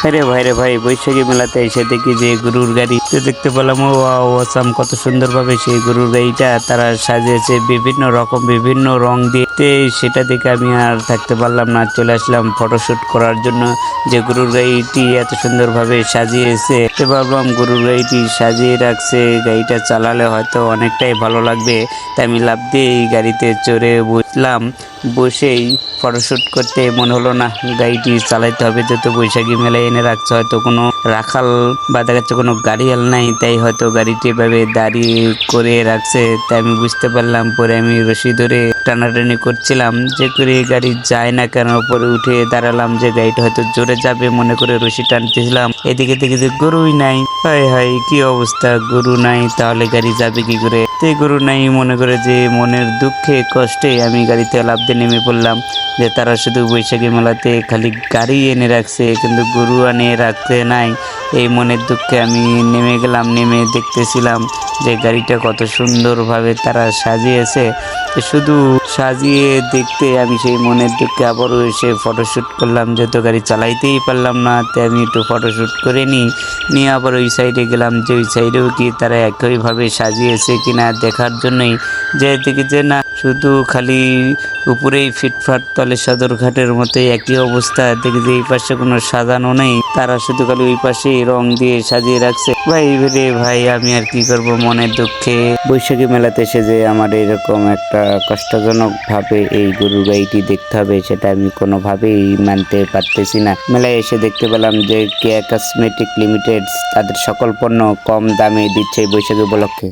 আরে ভাই রে ভাই বৈশাখী মেলাতে এসে দেখি যে গরুর গাড়ি তো দেখতে পেলাম, ও আসাম কত সুন্দরভাবে সেই গরুর গাড়িটা তারা সাজিয়েছে, বিভিন্ন রকম, বিভিন্ন রং দিয়ে। সেটা দেখে আমি আর থাকতে পারলাম না, চলে আসলাম ফটোশ্যুট করার জন্য। যে গরুর গাড়িটি এত সুন্দরভাবে সাজিয়েছে তো ভাবলাম গরুর গাড়িটি সাজিয়ে রাখছে, গাড়িটা চালালে হয়তো অনেকটাই ভালো লাগবে। তাই আমি লাভ দিয়ে এই গাড়িতে চড়ে বসলাম, বসেই ফটোশুট করতে মনে হলো না গাড়িটি চালাইতে হবে, যেহেতু বৈশাখী মেলায় এনে রাখছে, হয়তো কোনো রাখাল বা দেখা যাচ্ছে কোনো গাড়িয়াল নাই, তাই হয়তো গাড়িটি এভাবে দাঁড়িয়ে করে রাখছে। তাই আমি বুঝতে পারলাম, পরে আমি রশি ধরে টানাটানি করছিলাম। যে করে গাড়ি যায় না কেন, পরে উঠে দাঁড়ালাম যে গাড়িটা হয়তো জোরে যাবে, মনে করে রশি টানতেছিলাম। এদিকে দেখি যে গরুই নাই। হায় হায়, কি অবস্থা? গরু নাই, তাহলে গাড়ি যাবে কি করে? তে গরু নাই, মনে করে যে মনের দুঃখে, কষ্টে আমি গাড়িতে লাভ দিয়ে নেমে পড়লাম। যে তারা শুধু বৈশাখী মেলাতে খালি গাড়ি এনে রাখছে, কিন্তু গরু আনে রাখতে নাই। এই মনের দুঃখে আমি নেমে গেলাম, নেমে দেখতেছিলাম যে গাড়িটা কত সুন্দরভাবে তারা সাজিয়েছে। শুধু সাজিয়ে দেখতে, আমি সেই মনের দুঃখে আবারও এসে ফটোশ্যুট করলাম। যেহেতু গাড়ি চালাইতেই পারলাম না তাই আমি একটু ফটোশ্যুট করে নিই। নিয়ে আবার ওই সাইডে গেলাম, যে ওই সাইডেও কি তারা একইভাবে সাজিয়েছে কিনা দেখার জন্যই। যে দেখি যে না, শুধু খালি উপরেই ফিটফাট তলে সদরঘাটের মতোই একই অবস্থা। দেখি যে এই পাশে কোনো সাজানো নেই, তারা শুধু খালি ওই পাশেই রং দিয়ে সাজিয়ে রাখছে। ভাই রে ভাই, আমি আর কি করব মনের দুঃখে? বৈশাখী মেলাতে এসে যে আমার এরকম একটা কষ্টজনক ভাবে এই গরু গাইটি দেখতে হবে, সেটা আমি কোনোভাবেই মানতে পারতেছি না। মেলায় এসে দেখতে পেলাম যে কেয়া কসমেটিক লিমিটেড তাদের সকল পণ্য কম দামে দিচ্ছে বৈশাখী উপলক্ষে।